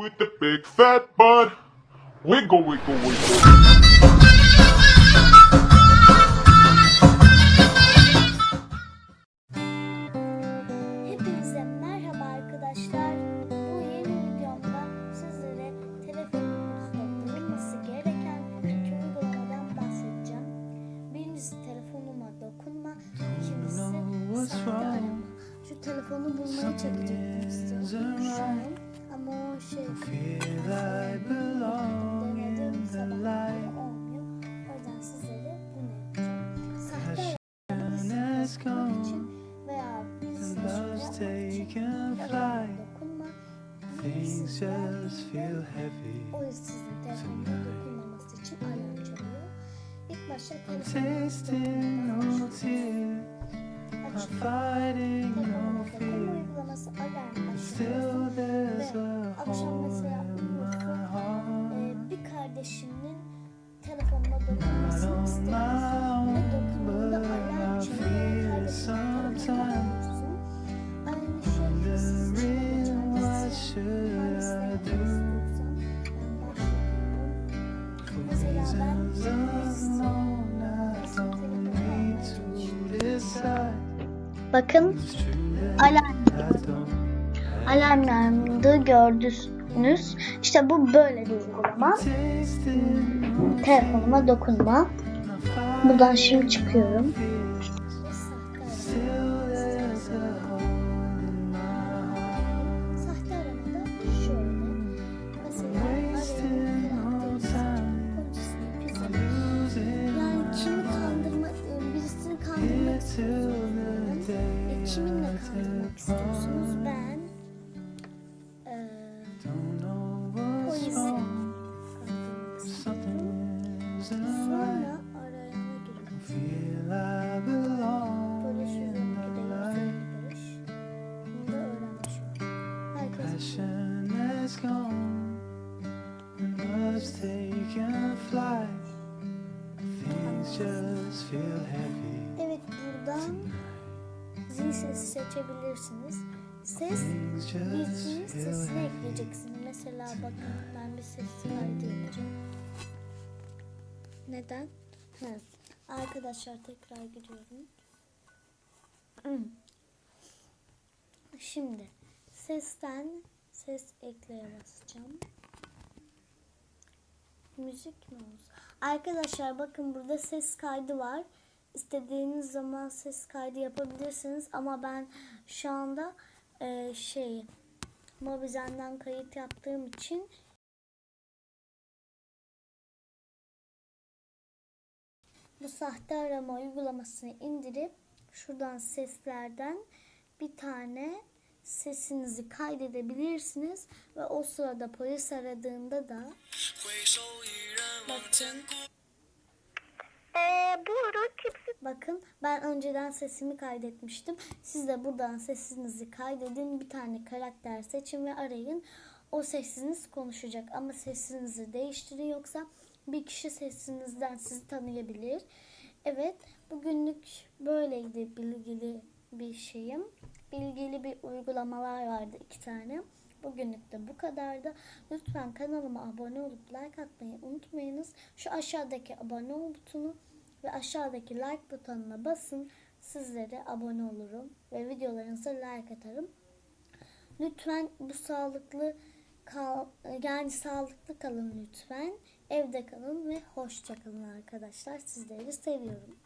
with the big fat butt. Wiggle, wiggle, wiggle. Hepinize merhaba arkadaşlar. Bu yeni videomda sizlere telefonunuzda bulunması gereken iki uygulamadan bahsedeceğim. Birincisi telefonuma dokunma, ikincisi sahte arama. Şu telefonu bulmaya çekecektim şey. Feel I belong in the light. Olmuyor. Oradan taken flight. Things just feel heavy. O yüzden sizin telefonuna dokunmaması için alarm no fear. Bakın alarm alarmlarında gördünüz. İşte bu böyle bir uygulama. Telefonuma dokunma. Buradan şimdi çıkıyorum. Kiminle kandırmak istiyorsunuz? Ben e, kandırmak istiyorum. Sonra arayana giriyorum. Feel I belong Polis in 112'de my life. 155. Bunu da öğrenmiş oldum. Herkes. Evet buradan zil sesi seçebilirsiniz. Ses sesini heavy. ekleyeceksiniz. Mesela bakın ben bir ses kaydı yapacağım. Neden? Ha. Arkadaşlar tekrar gidiyorum. Hmm. Şimdi sesten ses ekleye basacağım. Müzik mi olsun? Arkadaşlar bakın burada ses kaydı var. İstediğiniz zaman ses kaydı yapabilirsiniz. Ama ben şu anda e, şey Mobizen'den kayıt yaptığım için bu sahte arama uygulamasını indirip şuradan seslerden bir tane sesinizi kaydedebilirsiniz. Ve o sırada polis aradığında da bakın Ee, buyurun kimsin? Bakın ben önceden sesimi kaydetmiştim. Siz de buradan sesinizi kaydedin. Bir tane karakter seçin ve arayın. O sesiniz konuşacak ama sesinizi değiştirin yoksa bir kişi sesinizden sizi tanıyabilir. Evet bugünlük böyleydi bilgili bir şeyim. Bilgili bir uygulamalar vardı iki tane. Bugünlük de bu kadardı. Lütfen kanalıma abone olup like atmayı unutmayınız. Şu aşağıdaki abone ol butonu ve aşağıdaki like butonuna basın. Sizlere abone olurum ve videolarınıza like atarım. Lütfen bu sağlıklı kal yani sağlıklı kalın lütfen. Evde kalın ve hoşça kalın arkadaşlar. Sizleri seviyorum.